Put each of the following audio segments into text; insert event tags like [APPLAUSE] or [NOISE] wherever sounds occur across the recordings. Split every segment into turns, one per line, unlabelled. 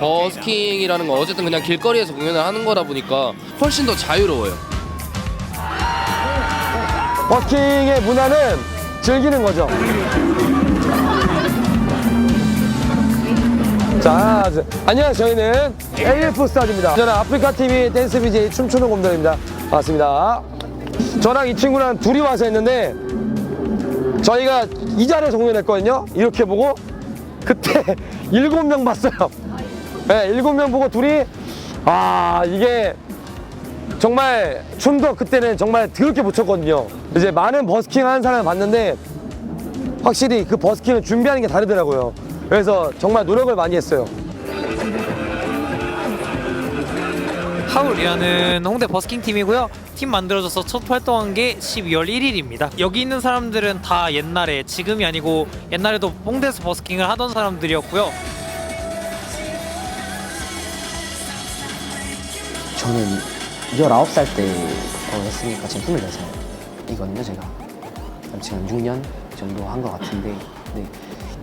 버스킹이라는 건 어쨌든 그냥 길거리에서 공연을 하는 거다 보니까 훨씬 더 자유로워요.
버스킹의 문화는 즐기는 거죠. 자, 저- 안녕하세요. 저희는 AF 스타즈입니다. 저는 아프리카 TV 댄스 BJ 춤추는 곰돌입니다. 반갑습니다. 저랑 이 친구랑 둘이 와서 했는데 저희가 이 자리에서 공연했거든요. 이렇게 보고 그때 [LAUGHS] 일곱 명 봤어요. 네, 일곱 명 보고 둘이 아 이게 정말 춤도 그때는 정말 더럽게 못 췄거든요. 이제 많은 버스킹 하는 사람을 봤는데 확실히 그 버스킹을 준비하는 게 다르더라고요. 그래서 정말 노력을 많이 했어요.
하울이라는 홍대 버스킹 팀이고요. 팀 만들어져서 첫 활동한 게 12월 1일입니다. 여기 있는 사람들은 다 옛날에 지금이 아니고 옛날에도 홍대에서 버스킹을 하던 사람들이었고요.
저는 19살 때 어, 했으니까 지금 24살이거든요, 제가. 지금 6년 정도 한 것 같은데, 네.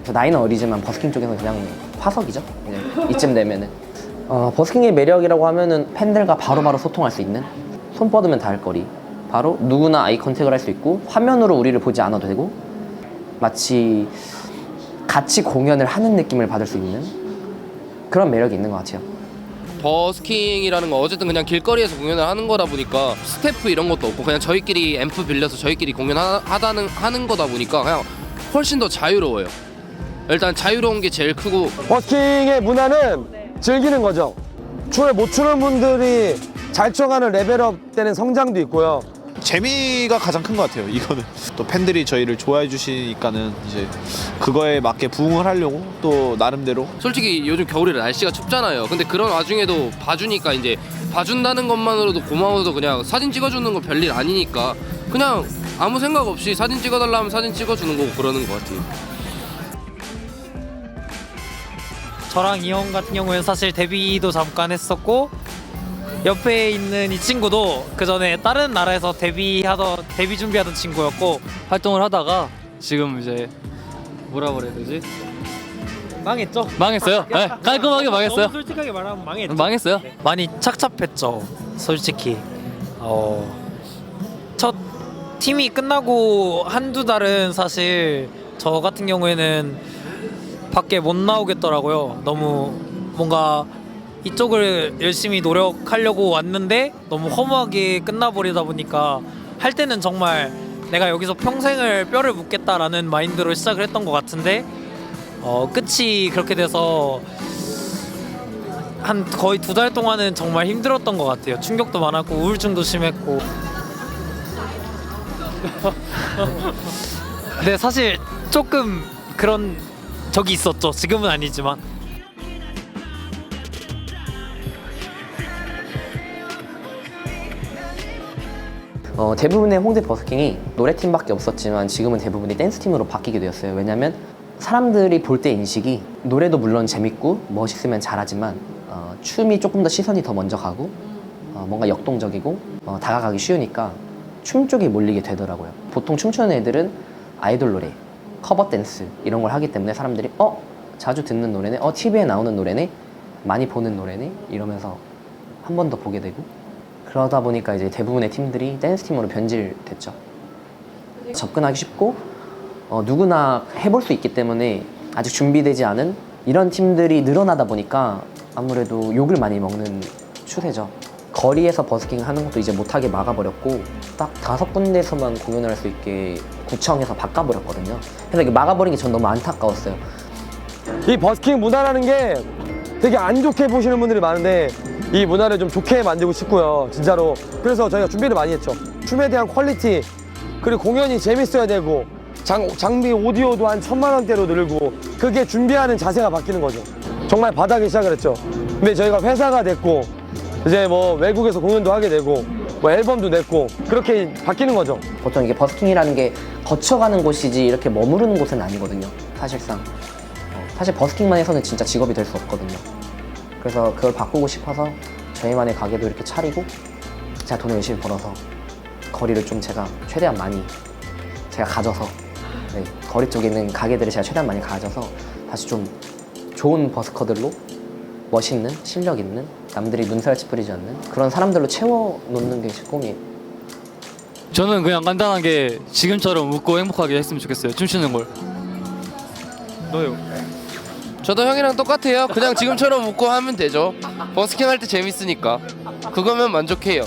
저 나이는 어리지만 버스킹 쪽에서 그냥 화석이죠. 이제 이쯤 되면은. 어, 버스킹의 매력이라고 하면은 팬들과 바로바로 소통할 수 있는 손 뻗으면 닿을 거리. 바로 누구나 아이 컨택을 할 수 있고 화면으로 우리를 보지 않아도 되고 마치 같이 공연을 하는 느낌을 받을 수 있는 그런 매력이 있는 것 같아요.
버스킹이라는 건 어쨌든 그냥 길거리에서 공연을 하는 거다 보니까 스태프 이런 것도 없고 그냥 저희끼리 앰프 빌려서 저희끼리 공연하다는 하는 거다 보니까 그냥 훨씬 더 자유로워요. 일단 자유로운 게 제일 크고
버스킹의 문화는 즐기는 거죠. 춤을 못 추는 분들이 잘 춰가는 레벨업 되는 성장도 있고요.
재미가 가장 큰 것 같아요. 이거는 또 팬들이 저희를 좋아해 주시니까는 이제 그거에 맞게 부응을 하려고 또 나름대로
솔직히 요즘 겨울이라 날씨가 춥잖아요. 근데 그런 와중에도 봐주니까 이제 봐준다는 것만으로도 고마워서 그냥 사진 찍어주는 거 별일 아니니까 그냥 아무 생각 없이 사진 찍어달라면 사진 찍어주는 거고 그러는 것 같아요.
저랑 이형 같은 경우에는 사실 데뷔도 잠깐 했었고 옆에 있는 이 친구도 그 전에 다른 나라에서 데뷔하던 데뷔 준비하던 친구였고
활동을 하다가 지금 이제 뭐라 그래야 되지?
망했죠.
망했어요. 네, 깔끔하게 망했어요.
너무 솔직하게 말하면 망했죠.
망했어요.
많이 착잡했죠. 솔직히. 어, 첫 팀이 끝나고 한두 달은 사실 저 같은 경우에는 밖에 못 나오겠더라고요. 너무 뭔가 이쪽을 열심히 노력하려고 왔는데 너무 허무하게 끝나버리다 보니까 할 때는 정말 내가 여기서 평생을 뼈를 묻겠다라는 마인드로 시작을 했던 것 같은데 어, 끝이 그렇게 돼서 한 거의 두 달 동안은 정말 힘들었던 것 같아요. 충격도 많았고 우울증도 심했고. [LAUGHS] 근데 사실 조금 그런 적이 있었죠. 지금은 아니지만.
어, 대부분의 홍대 버스킹이 노래팀밖에 없었지만 지금은 대부분이 댄스팀으로 바뀌게 되었어요. 왜냐면 사람들이 볼 때 인식이 노래도 물론 재밌고 멋있으면 잘하지만 어, 춤이 조금 더 시선이 더 먼저 가고 어, 뭔가 역동적이고 어, 다가가기 쉬우니까 춤 쪽에 몰리게 되더라고요. 보통 춤추는 애들은 아이돌 노래, 커버 댄스 이런 걸 하기 때문에 사람들이 어 자주 듣는 노래네, 어 TV에 나오는 노래네, 많이 보는 노래네 이러면서 한 번 더 보게 되고 그러다 보니까 이제 대부분의 팀들이 댄스 팀으로 변질됐죠. 접근하기 쉽고 어, 누구나 해볼 수 있기 때문에 아직 준비되지 않은 이런 팀들이 늘어나다 보니까 아무래도 욕을 많이 먹는 추세죠. 거리에서 버스킹 하는 것도 이제 못하게 막아버렸고 딱 다섯 군데서만 공연을 할 수 있게 구청에서 바꿔버렸거든요. 그래서 이게 막아버린 게 전 너무 안타까웠어요.
이 버스킹 문화라는 게 되게 안 좋게 보시는 분들이 많은데 이 문화를 좀 좋게 만들고 싶고요. 진짜로. 그래서 저희가 준비를 많이 했죠. 춤에 대한 퀄리티, 그리고 공연이 재밌어야 되고, 장, 장비 오디오도 한 천만 원대로 늘고, 그게 준비하는 자세가 바뀌는 거죠. 정말 바닥에 시작을 했죠. 근데 저희가 회사가 됐고, 이제 뭐 외국에서 공연도 하게 되고, 뭐 앨범도 냈고, 그렇게 바뀌는 거죠.
보통 이게 버스킹이라는 게 거쳐가는 곳이지 이렇게 머무르는 곳은 아니거든요. 사실상. 어, 사실 버스킹만 해서는 진짜 직업이 될 수 없거든요. 그래서 그걸 바꾸고 싶어서 저희만의 가게도 이렇게 차리고 제가 돈을 열심히 벌어서 거리를 좀 제가 최대한 많이 제가 가져서 네, 거리 쪽에 있는 가게들을 제가 최대한 많이 가져서 다시 좀 좋은 버스커들로 멋있는 실력 있는 남들이 눈살 찌푸리지 않는 그런 사람들로 채워 놓는 게 제 꿈이에요.
저는 그냥 간단하게 지금처럼 웃고 행복하게 했으면 좋겠어요. 춤추는 걸. 너요?
저도 형이랑 똑같아요. 그냥 지금처럼 웃고 하면 되죠. 버스킹 할 때 재밌으니까. 그거면 만족해요.